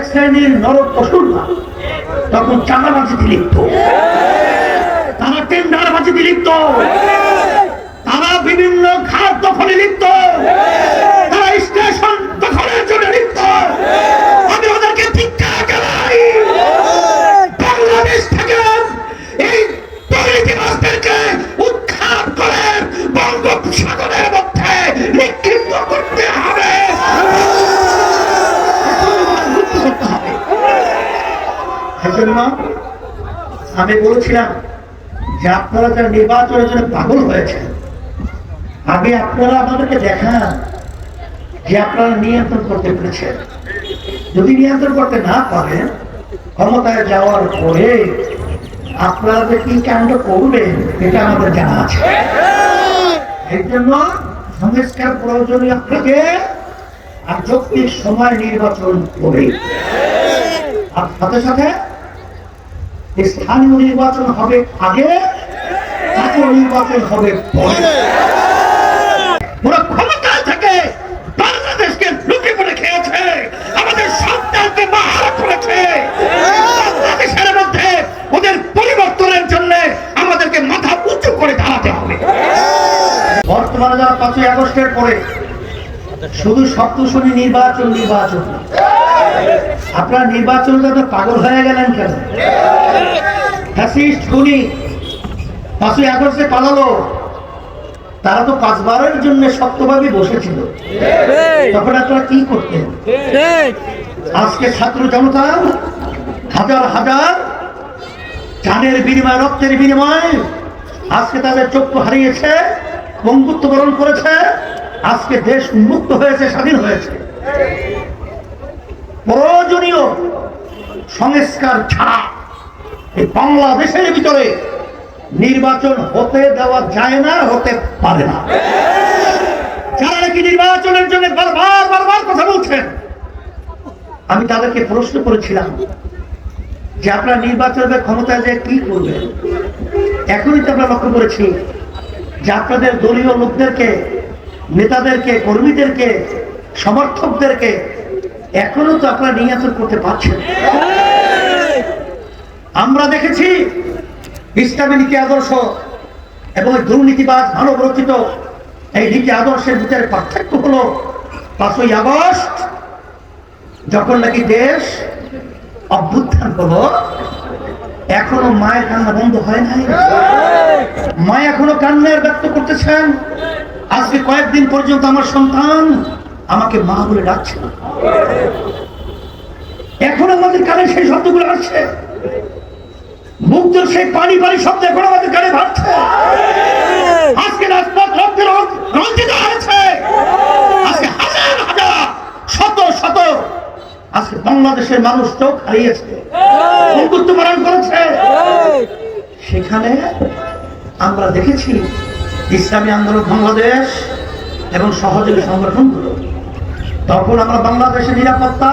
এক শ্রেণির নরক পশুরা তখন চাঁদাবাজিতে লিপ্ত। তারা টেন্ডারবাজিতে লিপ্ত। তারা বিভিন্ন ঘাট দখলে লিপ্ত। সেজন্য আমি বলছিলাম যে আপনারা যারা নির্বাচনের জন্য পাগল হয়েছেন, আগে আপনারা আমাদেরকে দেখান যে আপনারা নিয়ন্ত্রণ করতে পেরেছেন। যদি নিয়ন্ত্রণ করতে না পারেন, ক্ষমতায় যাওয়ার পরে আপনারা যে কি কাণ্ড করবেন, এটা আমাদের জানা আছে। এই জন্য সংস্কার প্রয়োজনীয় আপনাকে আর যৌক্তিক সময় নির্বাচন করে আর সাথে সাথে স্থানীয় নির্বাচন হবে আগে জাতীয় নির্বাচন হবে পরে। ওদের পরিবর্তনের জন্য আমাদেরকে মাথা করে বর্তমানে যারা পাঁচই আগস্টের পরে, শুধু সপ্তশনী নির্বাচন নির্বাচন আপনার নির্বাচন পাগল হয়ে গেলেন কেন? তারা তো পাঁচবারের জন্য শক্তভাবে বসেছিল। তখন আপনারা কি করতেন? আজকে ছাত্র জনতা হাজার হাজার জানের বিনিময়, রক্তের বিনিময় আজকে তাদের চক্ষু হারিয়েছে বরণ করেছে, আজকে দেশ উন্মুক্ত হয়েছে, স্বাধীন হয়েছে। প্রয়োজনীয় সংস্কার ছাড়া এই বাংলাদেশের ভিতরে নির্বাচন হতে দেওয়া যায় না, হতে পারে না। যারা নাকি নির্বাচনের জন্য বারবার বারবার কথা বলছেন, আমি তাদেরকে প্রশ্ন করেছিলাম যে আপনারা নির্বাচনের ক্ষমতায় যে কি করবেন? এখনই তো আমরা লক্ষ্য করেছি যে আপনাদের দলীয় লোকদেরকে, নেতাদেরকে, কর্মীদেরকে, সমর্থকদেরকে এখনও তো আপনারা নিয়ন্ত্রণ করতে পারছেন আমরা দেখেছি ইসলামী নীতি আদর্শ এবং দুর্নীতিবাদ মানব রচিত এই নীতি আদর্শের ভিতরে পার্থক্য হলো পাঁচই আগস্ট, যখন নাকি দেশ অভ্যুত্থান হলো এখনও মায়ের কান্না বন্ধ হয় নাই। মা এখনও কান্নার ব্যক্ত করতেছেন। আজকে কয়েকদিন পর্যন্ত আমার সন্তান আমাকে মা বলে ডাকছে না। এখন আমাদের কানে সেই শব্দগুলো আসছে। মুগ্ধ সেই পানি পানি শব্দ এখন আমাদের কানে ভাবছে আজকে রাজপথ রক্তে রঞ্জিত হয়েছে। শত শত আজকে বাংলাদেশের মানুষ চোখ হারিয়েছে বন্ধুত্ব বরণ করেছে। সেখানে আমরা দেখেছি ইসলামী আন্দোলন বাংলাদেশ এবং সহযোগী সংগঠনগুলো। তখন আমরা বাংলাদেশের নিরাপত্তা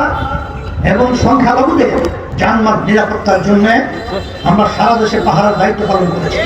এবং সংখ্যালঘুদের জানমাল নিরাপত্তার জন্য আমরা সারা দেশে পাহারার দায়িত্ব পালন করেছি।